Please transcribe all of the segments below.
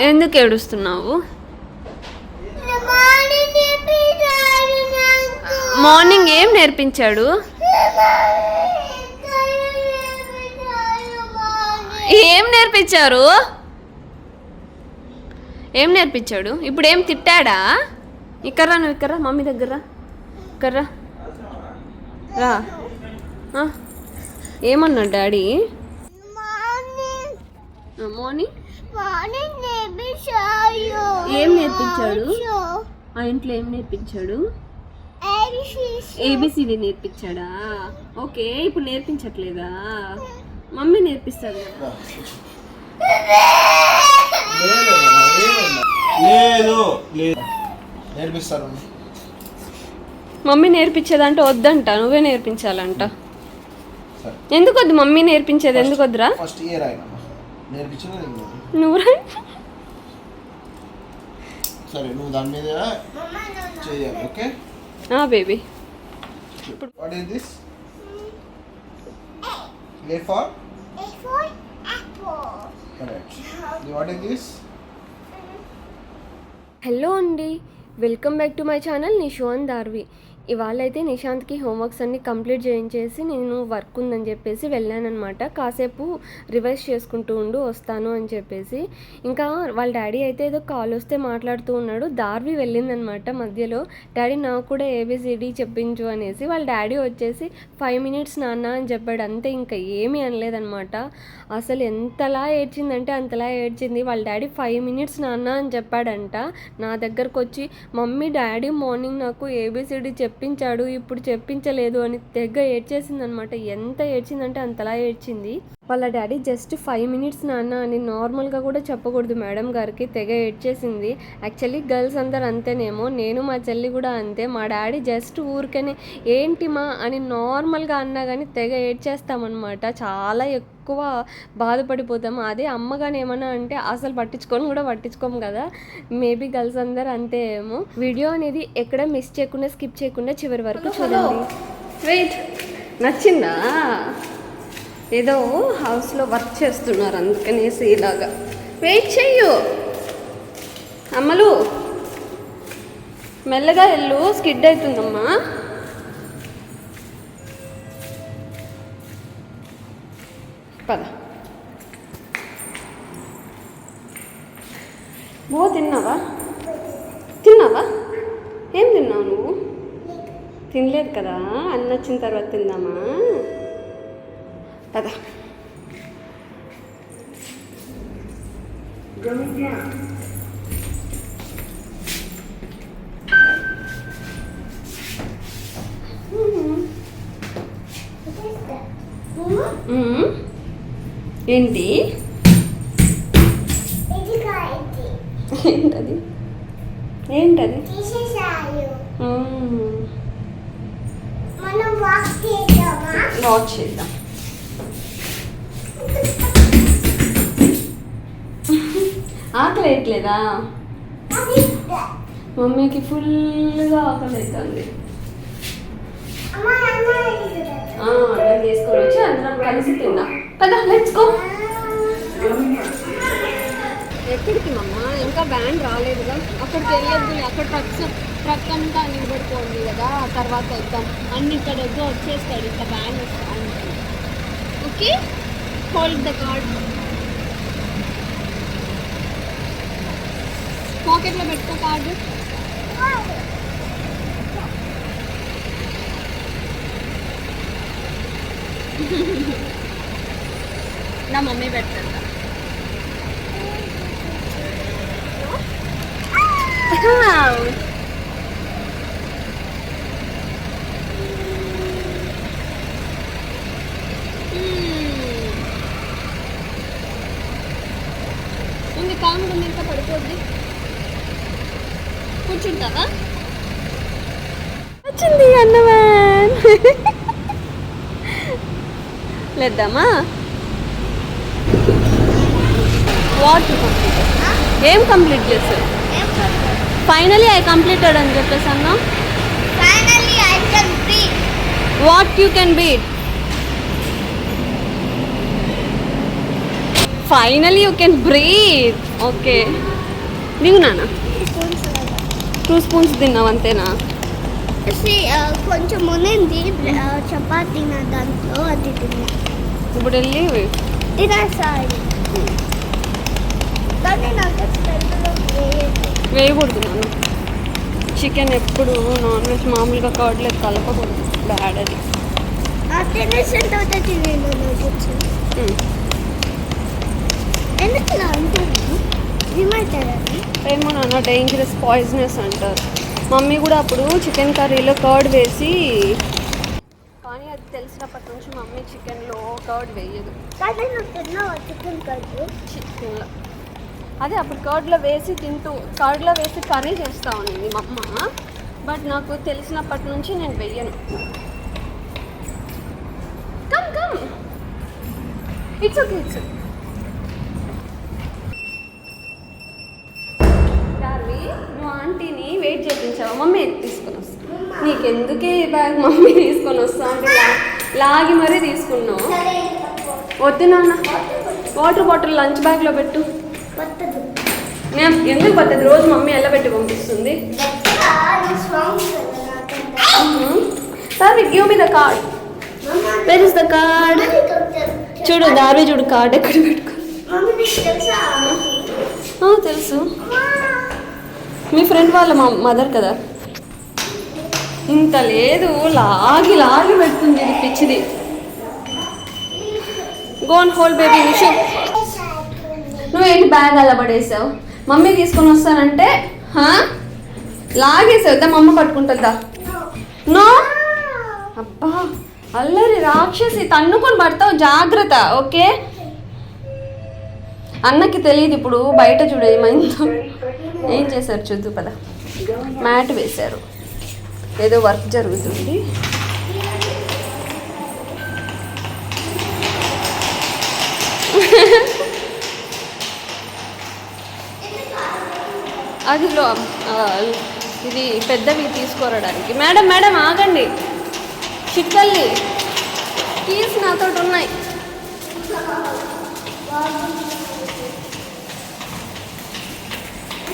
ఎందుకు ఏడుస్తున్నావు? మార్నింగ్ ఏం నేర్పించాడు? ఏం నేర్పించారు? ఏం నేర్పించాడు? ఇప్పుడు ఏం తిట్టాడా? ఇక్కర్రా నువ్వు ఇక్కర్రా మమ్మీ దగ్గర ఇక్కర్రా. రా. ఆ, ఏమన్నాడు డాడీ? మార్నింగ్ మార్నింగ్ ఏం నేర్పించాడు? ఆ ఇంట్లో ఏం నేర్పించాడు? ఏబిసిడి నేర్పించాడా? ఓకే ఇప్పుడు నేర్పించట్లేదా? మమ్మీ లేదు లేదు. నేర్పిస్తాను. మమ్మీ నేర్పించేదంటే వద్దంట నువ్వే నేర్పించాలంట. సరే. ఎందుకు వద్దు మమ్మీ నేర్పించేది? ఎందుకు వద్దురా ఫస్ట్ ఇయర్ ఆయన నేర్పించిన నేను. నువ్వు. సరే నువ్వు దాని మీద చేయాలి ఓకే? ఆ baby what is this? A for correct what is this hello అండి welcome back to my channel Nishon Darvi ఇవాళ అయితే నిశాంత్కి హోంవర్క్స్ అన్ని కంప్లీట్ చేయించేసి నేను వర్క్ ఉందని చెప్పేసి వెళ్ళానమాట కాసేపు రివైజ్ చేసుకుంటూ ఉండు వస్తాను అని చెప్పేసి. ఇంకా వాళ్ళ డాడీ అయితే ఏదో కాల్ వస్తే మాట్లాడుతూ ఉన్నాడు. దార్వి వెళ్ళిందనమాట మధ్యలో. డాడీ నాకు కూడా ఏబిసిడి చెప్పించు అనేసి వాళ్ళ డాడీ వచ్చేసి ఫైవ్ మినిట్స్ నాన్న అని చెప్పాడు. అంతే ఇంకా ఏమీ అనలేదనమాట అసలు ఎంతలా ఏడ్చిందంటే అంతలా ఏడ్చింది. వాళ్ళ డాడీ ఫైవ్ మినిట్స్ నాన్న అని చెప్పాడంట. నా దగ్గరకు వచ్చి మమ్మీ డాడీ మార్నింగ్ నాకు ఏబిసిడి చెప్పించాడు ఇప్పుడు చెప్పించలేదు అని తెగ ఏడ్చేసింది అనమాట ఎంత ఏడ్చిందంటే అంతలా ఏడ్చింది. వాళ్ళ డాడీ జస్ట్ ఫైవ్ మినిట్స్ నాన్న అని నార్మల్గా కూడా చెప్పకూడదు మేడం గారికి తెగ ఏడ్చేసింది యాక్చువల్లీ గర్ల్స్ అందరు అంతేనేమో నేను మా చెల్లి కూడా అంతే. మా డాడీ జస్ట్ ఊరికనే ఏంటి మా అని నార్మల్గా అన్నా కానీ తెగ ఏడ్చేస్తామన్నమాట చాలా ఎక్కువ బాధపడిపోతాము. అదే అమ్మగాని ఏమన్నా అంటే అసలు పట్టించుకొని కూడా పట్టించుకోము కదా. మేబీ గర్ల్స్ అందరు అంతే ఏమో. వీడియో అనేది ఎక్కడ మిస్ చేయకుండా స్కిప్ చేయకుండా చివరి వరకు చూడండి. వెయిట్. నచ్చిందా? ఏదో హౌస్లో వర్క్ చేస్తున్నారు అందుకనేసి ఇలాగా. వెయిట్ చెయ్యు. అమ్మలు మెల్లగా వెళ్ళు స్కిడ్ అవుతుందమ్మా. పద. బో తిన్నావా? తిన్నావా? ఏం తిన్నావు నువ్వు? తినలేదు కదా అన్న వచ్చిన తర్వాత తిందామా? పద. మ్మ్. ఏంటి? ఏంటది? ఏంటది? వాక్ వాచ్ చేద్దాం. వేయట్లేదా మమ్మీకి ఫుల్గా ఆకలి అవుతుంది అన్నం తీసుకొని వచ్చి అందరం కలిసి తిందాం కదా లెట్స్ గో ఎక్కడికి మమ్మ? ఇంకా వ్యాన్ రాలేదుగా. అక్కడికి వెళ్ళొద్దు అక్కడ ట్రక్స్ ట్రక్ అంతా నిలబడిపోయింది కదా. ఆ తర్వాత వెళ్దాం అన్ని ఇక్కడ వద్దు వచ్చేస్తాడు ఇంకా van okay? Hold the card పాకెట్లో పెట్టుకో కార్డు. నా మమ్మీ పెడతా ఉంది కాముడు ఉంది ఇంకా పడిపోద్ది కూర్చుంటావా? వచ్చింది అన్నవాన్. లేద్దామా? వాట్ ఏం కంప్లీట్ చేస్తారు ఫైనలీ ఐ కంప్లీటెడ్ అని చెప్పేసి అన్నా finally I can breathe what you can beat finally you can breathe. Okay. దిగు నాన్న టూ స్పూన్స్ తిన్నావు అంతేనా? కొంచెం ఉన్నింది చపాతీ నా దాంట్లో అది తిన్నా. ఇప్పుడు వెళ్ళి తినేసారి కానీ నాకు వేయకూడదు నాన్న. చికెన్ ఎప్పుడు నాన్ వెజ్ మామూలుగా కర్డ్లేదు కలపకూడదు. బ్యాడ్ అది. తినేసిన తర్వాత తినేను మ్మ్. ఎందుకు ఇలా అంటున్నాను ఏమో నాన్న డేంజరస్ పాయిజనస్ అంటారు. మమ్మీ కూడా అప్పుడు చికెన్ కర్రీలో కర్డ్ వేసి కానీ అది తెలిసినప్పటి నుంచి మమ్మీ చికెన్లో కర్డ్ వేయదు. చికెన్లో అదే అప్పుడు కర్డ్లో వేసి తింటూ కర్డ్లో వేసి కర్రీ చేస్తా ఉంది మా అమ్మ. బట్ నాకు తెలిసినప్పటి నుంచి నేను వెయ్యను come come it's okay it's Darvi చేయించావా mummy తీసుకొని వస్తా నీకెందుకే ఈ బ్యాగ్ మమ్మీ తీసుకొని వస్తా అంటే లాగి మరీ తీసుకున్నావు? వద్దు నాన్న. వాటర్ బాటిల్ లంచ్ బ్యాగ్లో పెట్టు. ఎందుకు పట్టదు రోజు మమ్మీ ఎలా పెట్టి పంపిస్తుంది sir give me the card where is the card చూడు దారి చూడు కార్డ్ ఎక్కడ పెట్టుకో. తెలుసు? మీ ఫ్రెండ్ వాళ్ళ మా మదర్ కదా? ఇంత లేదు లాగి లాగి పెడుతుంది ఇది పిచ్చిది. గోన్ హోల్ బేబీ నిషు నువ్వేంటి బ్యాగ్ అలా పడేసావు? మమ్మీ తీసుకొని వస్తానంటే హా? లాగేసావు దా మమ్మ పట్టుకుంటుందా నో? అబ్బా అల్లరి రాక్షసి తన్నుకొని పడతావు జాగ్రత్త ఓకే? అన్నకి తెలియదు ఇప్పుడు బయట చూడు ఏమైందో. ఏం చేశారు చూద్దు పద. మ్యాట్ వేశారు. ఏదో వర్క్ జరుగుతుంది. అదిలో ఇది పెద్దవి తీసుకోరడానికి. మేడం మేడం ఆగండి. చిక్కల్లి కీస్ నాతో ఉన్నాయి.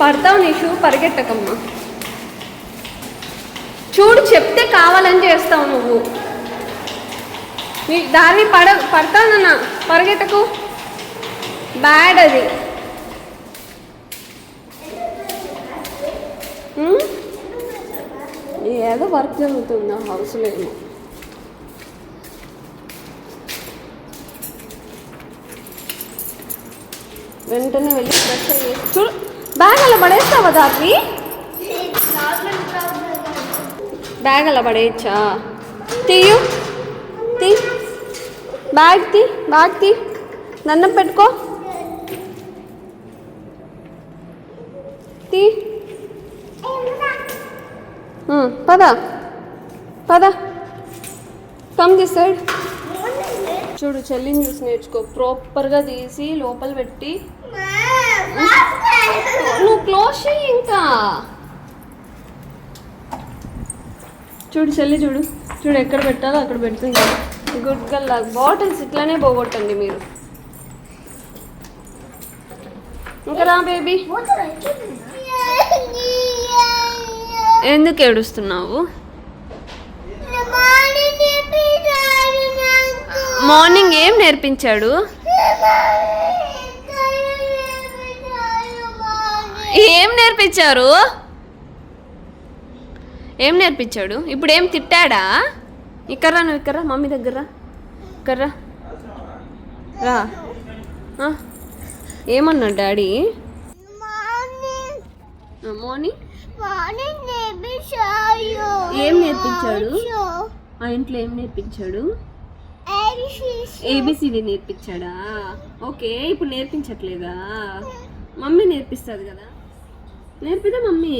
పడతావు నీ షూ పరిగెట్టకమ్మా చూడు చెప్తే కావాలని చేస్తావు నువ్వు. నీ దాన్ని పడ పడతానన్నా పరిగెట్టకు బ్యాడ్ అది. ఏదో వర్క్ జరుగుతుంది హౌస్లో ఏమో. వెంటనే వెళ్ళి ఫ్రెష్ అయ్యి చూడు బ్యాగ్ అలా పడేస్తావా దాన్ని? బ్యాగ్ అలా పడేయచ్చా? తీయు తీ. బ్యాగ్ తీ బ్యాగ్ తీ. దండం పెట్టుకో. తీ. పద. పద. కమ్ దిస్ సైడ్ చూడు చెల్లిని చూసి నేర్చుకో. ప్రాపర్గా తీసి లోపల పెట్టి నువ్వు క్లోజ్ చెయ్యి ఇంకా. చూడు చెల్లి చూడు. చూడు ఎక్కడ పెట్టాలో అక్కడ పెడుతుంది. గుడ్ గల్ బాటిల్స్ ఇట్లానే పోగొట్టండి మీరు. ఇంకా రా బేబీ ఎందుకు ఏడుస్తున్నావు? మార్నింగ్ ఏం నేర్పించాడు? ఏం నేర్పించారు? ఏం నేర్పించాడు? ఇప్పుడు ఏం తిట్టాడా? ఇక్కర్రా నువ్వు ఇక్కర్రా మమ్మీ దగ్గర ఇక్కర్రా. రా. ఏమన్నా డాడీ? మార్నింగ్ ఏం నేర్పించాడు? ఆ ఇంట్లో ఏం నేర్పించాడు? ఏబిసిడి నేర్పించాడా? ఓకే ఇప్పుడు నేర్పించట్లేదా? మమ్మీ నేర్పిస్తుంది కదా. నేర్పిదా మమ్మీ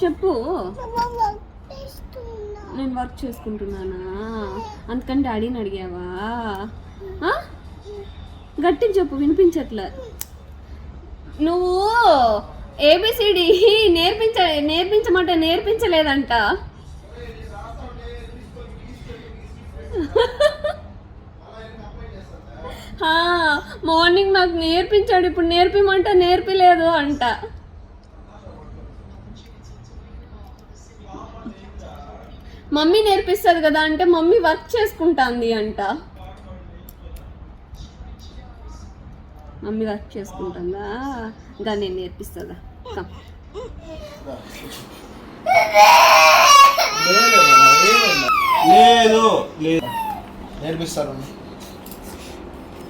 చెప్పు నేను వర్క్ చేసుకుంటున్నానా అందుకని డాడీని అడిగావా గట్టి గట్టిగా చెప్పు వినిపించట్లే నువ్వు ఏబిసిడి నేర్పించ నేర్పించమంటే నేర్పించలేదంట ఆ, మార్నింగ్ నాకు నేర్పించాడు ఇప్పుడు నేర్పిమంట నేర్పిలేదు అంట. మమ్మీ నేర్పిస్తుంది కదా అంటే మమ్మీ వర్క్ చేసుకుంటాంది అంట. మమ్మీ వర్క్ చేసుకుంటుందా? ఇంకా నేను నేర్పిస్తుందా? కమ్. లేదు లేదు నేర్పిస్తాను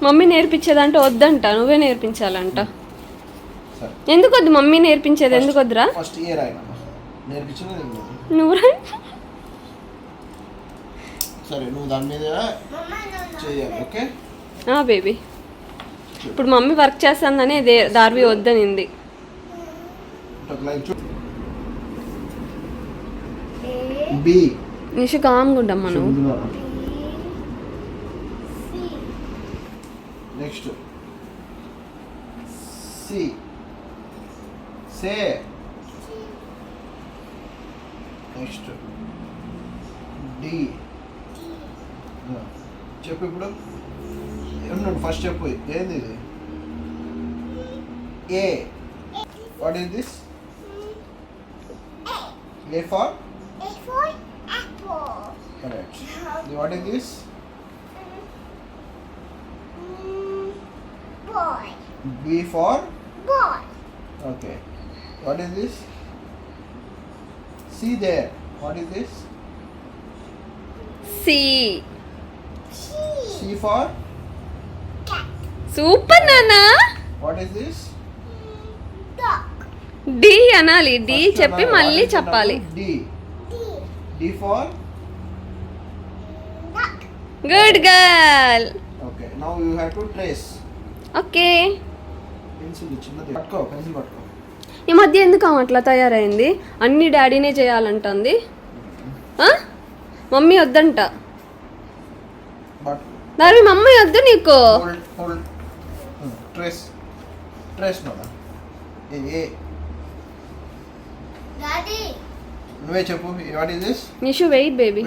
మమ్మీ నేర్పించేదంటే వద్దంట. నువ్వే నేర్పించాలంట. ఎందుకు వద్దు మమ్మీ నేర్పించేది? ఎందుకు వద్దురా ఫస్ట్ ఇయర్ ఆయన నేర్పించిన నేను. నువ్వు. సరే నువ్వు దాని మీద చేయాలి ఓకే? ఆ బేబీ. ఇప్పుడు మమ్మీ వర్క్ చేస్తుందని ఇదే దార్వి వద్దనింది. నిషు కామ్గుండమ్మా నువ్వు. Next. C. Say. Next. D. చెప్పు ఇప్పుడు. ఏమన్నాడు? ఫస్ట్ చెప్పు. ఏంది ఇది? A. What is this A for. Correct what is this B for Boy. Okay. What is this? See there. What is this? C She. C for? Cat. Super నానా What is this? Dog. D అనాలి D First చెప్పి. మళ్ళీ చెప్పాలి? D. D. D for? Duck. Good girl Okay. Now you have to trace. Okay pencil చిన్నది పట్టుకో pencil పట్టుకో. ఈ మధ్య ఎందుకు ఆమె అట్లా తయారైంది? అన్ని డాడీనే చేయాలంటుంది. ఆ? మమ్మీ వద్దంట. దారి మమ్మీ వద్దు నీకు. Trace trace. నువ్వే చెప్పు what is this Nishu wait baby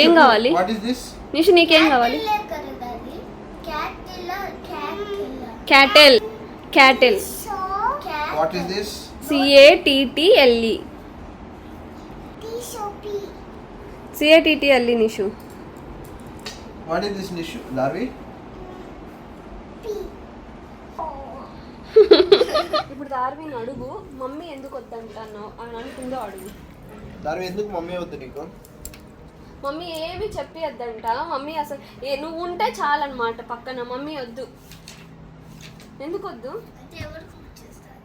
ఏం కావాలి? వాట్ ఈస్ దిస్ నిషు నీకేం కావాలి. Cattle cattle So. Cat. What is this C A T T L E T so P. C A T T L E Nishu what is this Nishu Darvi P. Oh. ఇప్పుడు దార్విని అడుగు. Mummy ఎందుకు వద్దంటాను అని అనుకుందో అడుగు. దార్వి ఎందుకు mummy వద్దు నీకు? Mummy ఏమి చెప్పి వద్దంట మమ్మీ అసలు ఏ నువ్వు ఉంటే చాలన్నమాట పక్కన. మమ్మీ వద్దు. ఎందుకు వద్దు అంటే ఎవరు cook చేస్తారు?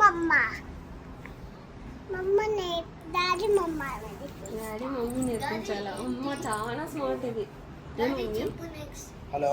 మమ్మ. మమ్మ నే డాడీ మమ్మ డాడీ మమ్మీ నేర్పించాలా? అమ్మ చాలా స్మార్ట్ ఇది. హలో